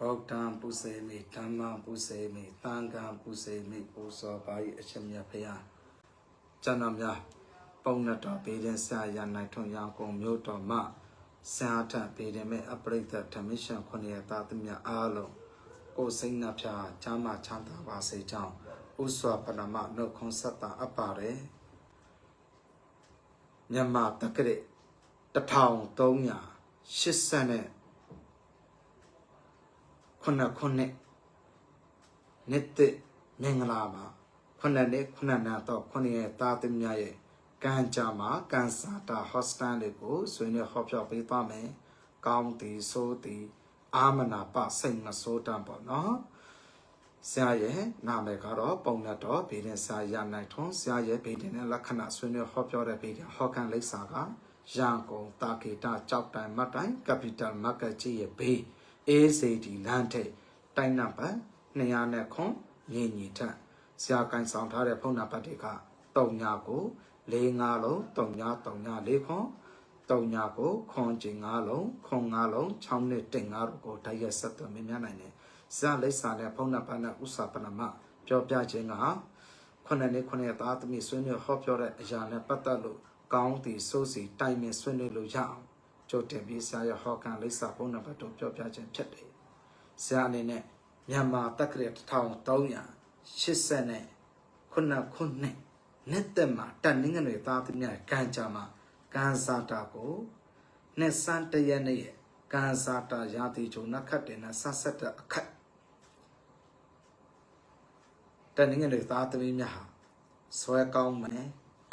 ဗုဒ္ဓံပုစေမိဓမ္မံပုစေမိသံဃံပုစေမိပူဇော်ပါ၏အရှင်မြတ်ဖရာကျမ်းတော်များပုံနတော်ပေတဲ့ဆရာရနိုင်ထွန်ရောင်ကုန်မြို့တော်မှဆရာထပေတဲ့မဲ့အပရိသတ်ဓမ္မရှင်ခုနှစ်ရသားသမီးအားလုံးကိုယ်စိတ်နှဖျားချမ်းသာချမ်းသာပါစေကြောင်းဥစွာပဏမနှုတ်ခွန်းဆက်တာအပ်ပါတယ်မြန်မာတက္ကရာ1380နဲ့ ခုနှစ်ခုနှစ်နှစ်သက်မင်္ဂလာပါခုနှစ်နှစ်ခုနှစ်နာတော့ခုနှစ်ရဲ့သားသမီးများရဲ့ကံကြမ္မာကံစာတာဟော့စတန်တွေကိုဆွေးနွေးဟောပြောပေးသွားမယ်။ကောင်းသည်ဆိုးသည်အာမနာပစိတ်မဆိုးတတ်ပေါ့နော်။ဆရာရဲ့နာမည်ကတော့ပုံရတော်ဗေဒင်ဆရာရနိုင်ထွန်းဆရာရဲ့ဗေဒင်နဲ့လက္ခဏာဆွေးနွေးဟောပြောတဲ့ဗေဒင်ဟောကန်လိပ်စာကရန်ကုန်တာကေတာကြောက်တိုင်မတ်တိုင်ကပီတယ်မားကတ်ကြီးရဲ့ဘေး ACD လမ်းထိပ်တိုင်းနံပါတ်200ခွန်ညင်ညီထက်ဆရာကန်ဆောင်ထားတဲ့ဖုန်းနံပါတ်တွေက3ညကို45လုံး3ည3ည4ခွန်3ညကိုခွန်ကျင်5လုံးခွန်5လုံး6နှစ်တင်5တို့ကိုတိုက်ရိုက်ဆက်သွယ်မြင်များနိုင်တယ်ဆရာလိပ်စာနဲ့ဖုန်းနံပါတ်နဲ့ဥစာပနမပြောပြခြင်းကခုနှစ်နှစ်ခုနှစ်သားသမီးဆွေးနွေးဟောပြောတဲ့အရာနဲ့ပတ်သက်လို့ကောင်းသည်စိုးစီတိုင်ပင်ဆွေးနွေးလို့ရအောင် ကြိုတင်ပြီးဆရာရဟောကန်လိပ်စာဖုန်းနံပါတ်တို့ပြောပြခြင်းဖြစ်တယ်။ဆရာအနေနဲ့မြန်မာတက္ကရာ1380နဲ့ခုနှစ်ခုနှစ်နှစ်သက်မှာတန်နင်းငတွေသားသမီးများကံကြမှာကံစာတာကိုနှစ်စန်းတရက်နဲ့ရဲ့ကံစာတာရာတိဂျုံနခတ်တယ်နဲ့ဆက်ဆက်တဲ့အခက်တန်နင်းငတွေသားသမီးများဟာဆွဲကောင်းမယ်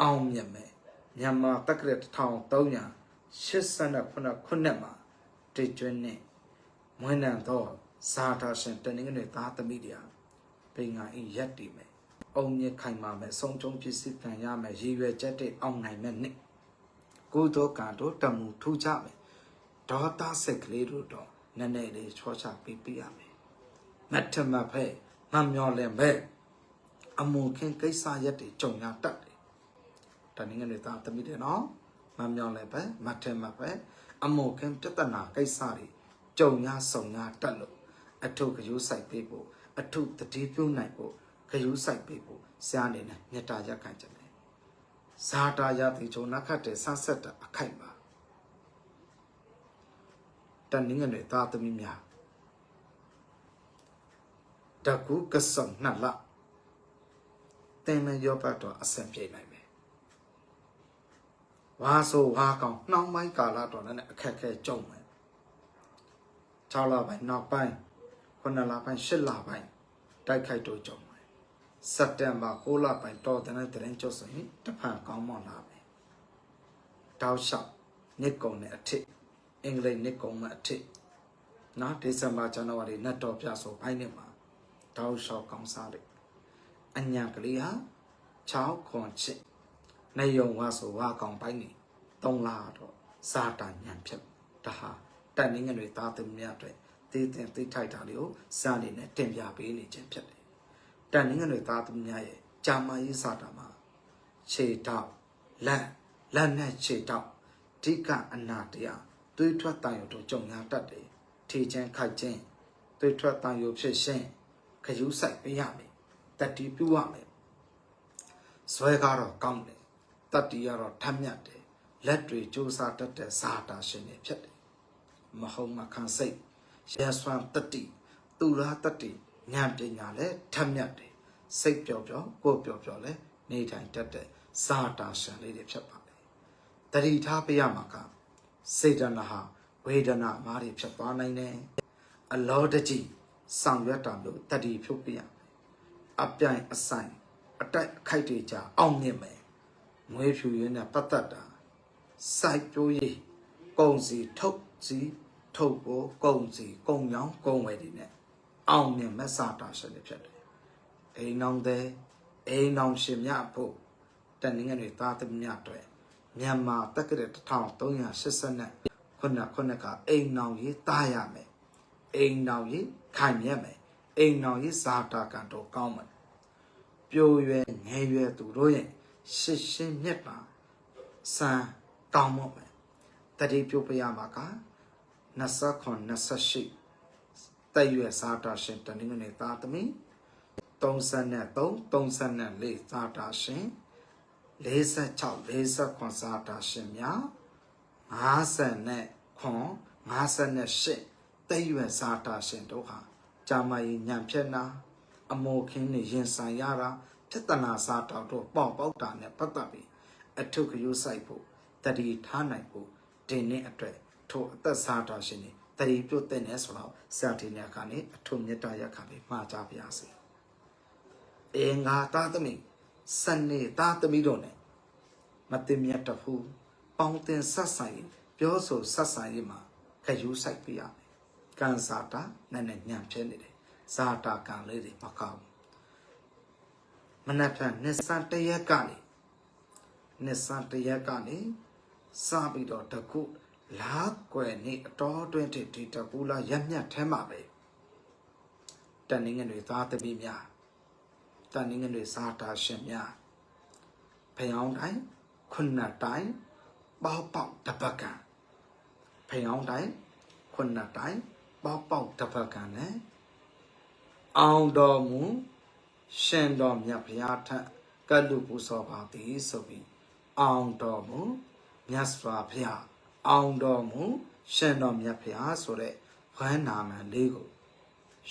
အောင်မြတ်မယ်မြန်မာတက္ကရာ1300 89ခုနှစ်မှာတည်ကျွန်းနဲ့မွေးနံသောဇာတာရှင်တနင်္ဂနွေသားသမီးတရားပင်ငါအင်းရက်တည်မယ်။အုံမြင့်ခိုင်မာမယ်ဆုံးချုံပစ္စည်းခံရမယ်ရည်ရွယ်ချက်တွေအောင်နိုင်မယ်နှစ်ကိုယ်တော်ကံတို့တမှုထူကြမယ်။ဒေါသစိတ်ကလေးတို့တော့နည်းနည်းလေးချောချပေးပြရမယ်။မထမဖဲမမျောလင်ပဲအမှုခင်ကိစ္စရက်တွေကြုံရတတ်တယ်။တနင်္ဂနွေသားသမီးတွေနော်။ မမြောင်လည်းပဲမထင်မှပဲအမောခင်ပြဿနာကိစ္စတွေကြုံရဆုံရတက်လို့အထုကယူဆိုင်ပေးဖို့အထုတတိပြုနိုင်ဖို့ကယူဆိုင်ပေးဖို့ဆရာအနေနဲ့မေတ္တာရက်ခံကြတယ်ဇာတာယတိချုံနခတ်တဲ့ဆန်းဆက်တာအခိုက်ပါတန်ငငနဲ့သာသမီများတကူကဆုံနှစ်လတင်မရောပတ်တော့အဆင်ပြေနိုင်မယ် ဝါဆိုဝါကောင်နှောင်းပိုင်းကာလတော်နဲ့အခက်ခဲကြုံမယ်6လပိုင်းနောက်ပိုင်း9လပိုင်း10လပိုင်းတိုက်ခိုက်တော့ကြုံမယ်စက်တင်ဘာ9လပိုင်းတော်တဲ့တဲ့ရင်ကျုပ်ဆိုရင်တဖန်ကောင်းမွန်လာမယ်တောက်လျှောက်နစ်ကုံနဲ့အထစ်အင်္ဂလိပ်နစ်ကုံနဲ့အထစ်နော်ဒီဇင်ဘာဇန်နဝါရီနတ်တော်ပြဆိုဘိုင်းနဲ့မှာတောက်လျှောက်ကောင်းစားလိုက်အညာကလေးဟာ6ခွန်ချစ် နေယုံဝါဆိုဝါကောင်ပိုင်းနေသုံးလာတော့စာတာညံဖြစ်ဒါဟာတက်နေငယ်တွေသားသမီးများအတွက်သိတဲ့သိထိုက်တာလေးကိုစာနေနဲ့တင်ပြပေးနေခြင်းဖြစ်တယ်တက်နေငယ်တွေသားသမီးများရဲ့ဂျာမာရေးစာတာမှာခြေတောက်လက်လက်နဲ့ခြေတောက်ဓိကအနာတရားသွေးထွက်တန်ရုံတို့ကြုံရတတ်တယ်ထေချမ်းခိုက်ခြင်းသွေးထွက်တန်ရုံဖြစ်ရှင်ခရူးဆိုင်ပေးရမယ်တတိပြုရမယ်ဇွဲကားတော့ကောင်းတယ် တတ္တိရတော့ထမ်းမြတ်တယ်လက်တွေစူးစားတတ်တဲ့ဇာတာရှင်တွေဖြစ်တယ်မဟုတ်မခံစိတ်ရဆွမ်းတတ္တိသူရာတတ္တိဉာဏ်ပညာလည်းထမ်းမြတ်တယ်စိတ်ပျော်ပျော်ကိုယ်ပျော်ပျော်လည်းနေထိုင်တတ်တဲ့ဇာတာရှင်လေးတွေဖြစ်ပါတယ်တတိထားပြရမှာကစေတနာဟာဝေဒနာမားတွေဖြစ်သွားနိုင်တယ်အလောတကြီးဆောင်ရွက်တာလို့တတိဖြုတ်ပြရမယ်အပြိုင်အဆိုင်အတိုက်အခိုက်တွေကြအောင်မြင်မယ် ငွေဖြူရင်းနဲ့ပတ်သက်တာစိုက်ပျိုးရေးကုန်စီထုတ်စီထုတ်ကိုကုန်စီကုန်ရောင်းကုန်ဝယ်တွေနဲ့အောင်မြင်မဆတာရှင်တွေဖြစ်တယ်အိမ်နောင်တဲ့အိမ်နောင်ရှင်မြဖို့တန်ငငယ်တွေသားသမီးများအတွက်မြန်မာတက္ကရာ1380နဲ့ခုနခုနကအိမ်နောင်ရေးတားရမယ်အိမ်နောင်ရေးခိုင်မြဲမယ်အိမ်နောင်ရေးဇာတာကန်တော့ကောင်းမယ်ပြိုရွယ်ငယ်ရွယ်သူတို့ရဲ့ ရှစ်ရှင်းမြတ်ပါစံကောင်းမော့မယ်တတိပြုတ်ပြရမှာက29 28တက်ရွယ်စားတာရှင်တနင်္ဂနွေသားသမီး33 34စားတာရှင်46 49စားတာရှင်များ50နဲ့ခွန်58တက်ရွယ်စားတာရှင်တို့ဟာဂျာမယီညံဖြက်နာအမောခင်းနေရင်ဆိုင်ရတာ ပြဿနာစားတောက်တော့ပေါ့ပေါက်တာနဲ့ပတ်သက်ပြီးအထုခရုစိုက်ဖို့တတိထားနိုင်ဖို့ဒီနေ့အတွက်ထိုအသက်စားတာရှင်နေတတိပြုတ်တဲ့နေဆိုတော့ဆရာဒီနေ့ကနေအထုမြတ်တရခံပြီးမှာကြပါရစေအင်္ဂါသားသမီးစနေသားသမီးတို့နဲ့မတင်မြတ်တဖူးပေါင်းတင်ဆက်ဆိုင်ရေးပြောဆိုဆက်ဆိုင်ရေးမှာခယူစိုက်ပြရမယ်ကန်စာတာနဲ့နဲ့ညံဖြစ်နေတယ်ဇာတာကံလေးတွေမကောင်းဘူး မနက်ဖြန်နှစ်စံတရက်ကနေနှစ်စံတရက်ကနေစပြီးတော့တကုလားကွယ်နေအတော်တွင်တိဒီတကူလာရက်မြတ်ထဲမှာပဲတန်ငင်တွေသားသမီးများတန်ငင်တွေစားတာရှင်များဖယောင်းတိုင်းခုနှစ်တိုင်းပေါပေါတပတ်ကံဖယောင်းတိုင်းခုနှစ်တိုင်းပေါပေါတပတ်ကံနဲ့အောင်တော်မူ ရှင်တော်မြတ်ဘုရားထက်ကလူပူဇော်ပါသည်ဆိုပြီးအောင်တော်မူမြတ်စွာဘုရားအောင်တော်မူရှင်တော်မြတ်ဘုရားဆိုတဲ့ဝမ်းနာမန်လေးကို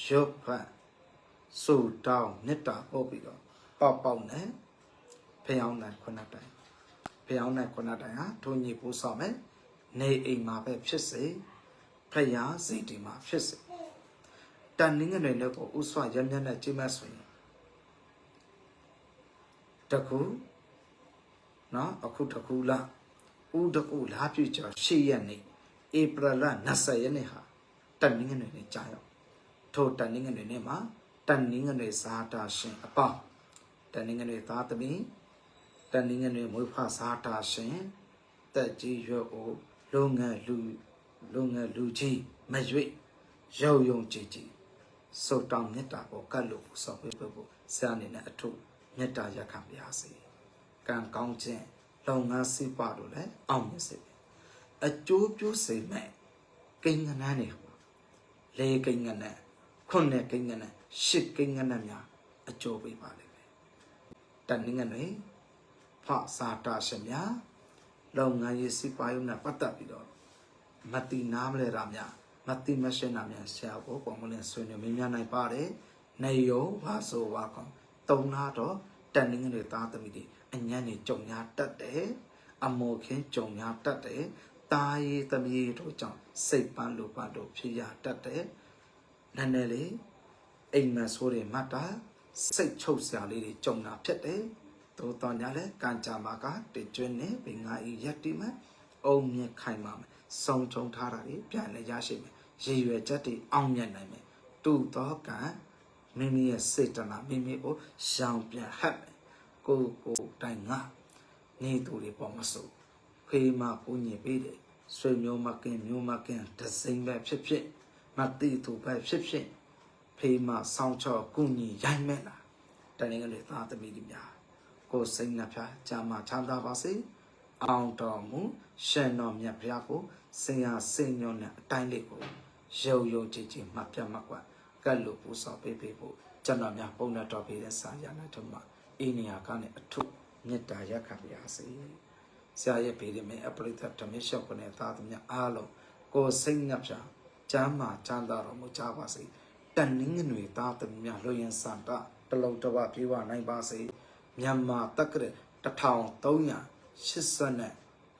ရုပ်ဖတ်စူတောင်းမေတ္တာပို့ပြီးတော့ပေါပေါနဲ့ဖျောင်းနိုင်ခုနှစ်တိုင်ဖျောင်းနိုင်ခုနှစ်တိုင်ဟာထုံညိပူဆောင်မယ်နေအိမ်မှာပဲဖြစ်စေဖယားစိတ်ဒီမှာဖြစ်စေတန်နင်းငယ်တွေကိုဥဆွရမျက်နဲ့ကြည့်မှဆိုရင် တခုနော်အခုတခုလားဥတကူလားပြည့်ကျော်၈ရက်နေ့ဧပြီလ20ရက်နေ့ဟာတန်နင်းငယ်တွေနဲ့ကြာရောက်ထိုတန်နင်းငယ်တွေနဲ့မှာတန်နင်းငယ်တွေဇာတာရှင်အပေါင်းတန်နင်းငယ်တွေသားသမီးတန်နင်းငယ်တွေမွေးဖွားဇာတာရှင်တက်ကြီးရွတ်အိုလုံငယ်လူလုံငယ်လူကြီးမရွေရုံယုံကြည်ကြည်စုတ်တောင်းမေတ္တာကိုကတ်လို့ဆောက်ပေးဖို့ဆရာအနေနဲ့အထု မေတ္တာရက်ခံပါရစေကံကောင်းခြင်းလုပ်ငန်းစိပါလို့လည်းအောင်မြင်စေအကျိုးပြုစေမဲ့ကိန်းကနန်းတွေလေကိန်းကနန်းခုနှစ်ကိန်းကနန်းရှစ်ကိန်းကနန်းများအကျိုးပေးပါလိမ့်မယ်တန်ငငယ်တွေဖစာတာရှင်များလုပ်ငန်းရေးစိပါယုံနဲ့ပတ်သက်ပြီးတော့မတိနားမလဲတာများမတိမရှင်းတာများဆရာကိုပုံမလင်းဆွေးနွေးမင်းများနိုင်ပါတယ်နေယောဘာဆိုဝါကောင် တုံနာတော့တန်ငငယ်တွေသားသမီးတွေအညံ့နေကြုံများတတ်တယ်အမောခင်းကြုံများတတ်တယ်တာရီသမီးတို့ကြောင့်စိတ်ပန်းလိုပါတို့ဖြစ်ရတတ်တယ်နည်းနည်းလေးအိမ်မဆိုးတွေမှတ်တာစိတ်ချုပ်စရာလေးတွေကြုံတာဖြစ်တယ်သို့တော်ညာလဲကံကြမ္မာကတကျွန်းနဲ့ဘင်္ဂါဤရက်တိမအုံမြင့်ခိုင်ပါမယ်စုံကြုံထားတာတွေပြန်လဲရရှိမယ်ရည်ရွယ်ချက်တွေအောင်မြတ်နိုင်မယ်တူသောကံ မိမိရဲ့စေတနာမိမိကိုရှောင်ပြန်ဟပ်မယ်ကိုကိုတိုင်ငါနေသူတွေပေါ်မစိုးဖေးမကိုညင်ပေးတယ်ဆွေမျိုးမကင်မျိုးမကင်ဒစိမ့်ပဲဖြစ်ဖြစ်မတိသူပဲဖြစ်ဖြစ်ဖေးမဆောင်းချောကုညီရိုက်မဲ့လားတန်ငယ်တွေသားသမီးတွေများကိုစိတ်နှဖျားကြာမှချမ်းသာပါစေအောင်တော်မူရှင်တော်မြတ်ဘုရားကိုစင်ရစင်ညွန်တဲ့အတိုင်းလေးကိုရုံရုံကြည်ကြည်မှတ်ပြတ်မှတ်ကွ က်ကတ်လို့ပူဆောင်ပေးပေးဖို့ကျွန်တော်များပုံနဲ့တော်ပေးတဲ့စာရနာထုံးမှာအင်းနေရာကနေအထုမေတ္တာရက်ခံပါစေဆရာရဲ့ဘေးဒီမဲအပရိသတ်ဓမရှောက်ကနေသားသမီးအားလုံးကိုစိတ်နှဖျားကျမ်းမာချမ်းသာတော်မူကြပါစေတန်နင်းငွေသားသမီးများလွှရင်စံတာတလုံးတစ်ပတ်ပြေးဝနိုင်ပါစေမြန်မာတက္ကရာ1380နဲ့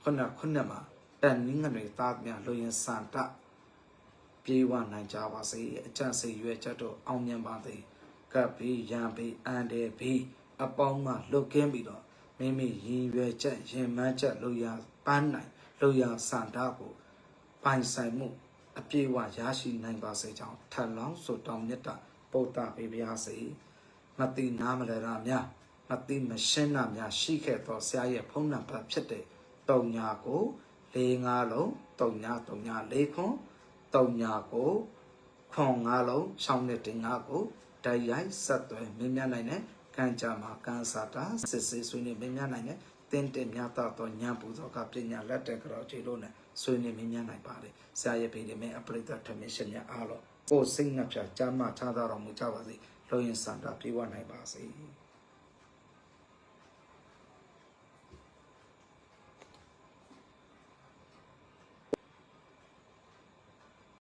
ခုနခုနမှာတန်နင်းငွေသားများလွှရင်စံတာ ပြေးဝနိုင်ကြပါစေအကျင့်စိတ်ရွယ်ချက်တို့အောင်မြင်ပါစေကပ်ပြီးရံပြီးအန်တယ်ပြီးအပေါင်းမှလွတ်ကင်းပြီးတော့မိမိရည်ရွယ်ချက်ရင်မှန်းချက်လို့ရပန်းနိုင်လို့ရစံတာကိုပိုင်ဆိုင်မှု အပြည့်အဝရရှိနိုင်ပါစေကြောင်းထပ်လောင်းဆိုတောင်းမြတ်တာပုဒ်တာပေးပါစေမတိနာမလရာများမတိမရှင်းနာများရှိခဲ့သောဆရာရဲ့ဖုန်းနံပါတ်ဖြစ်တဲ့တုံညာကို၄၅လုံးတုံညာတုံညာ၄ခွန်း တုံညာကိုခွန်၅လုံး၆နှစ်တင်၅ကိုတိုက်ရိုက်ဆက်သွယ်မင်းများနိုင်တဲ့ကံကြမှာကံစာတာစစ်စစ်ဆွေးနေမင်းများနိုင်တဲ့တင်းတင်မြတ်သောဉာဏ်ပူဇော်ကပညာလက်တဲ့ကြောခြေလို့နဲ့ဆွေးနွေးမြင်းများနိုင်ပါတယ်ဆရာရဲ့ဗေဒမင်းအပရိသတ်ထမင်းရှင်များအားလို့ကိုယ်စိတ်နှပြကြားမှချားတော်မူကြပါစေလို့ရင်စံတာပြေဝနိုင်ပါစေ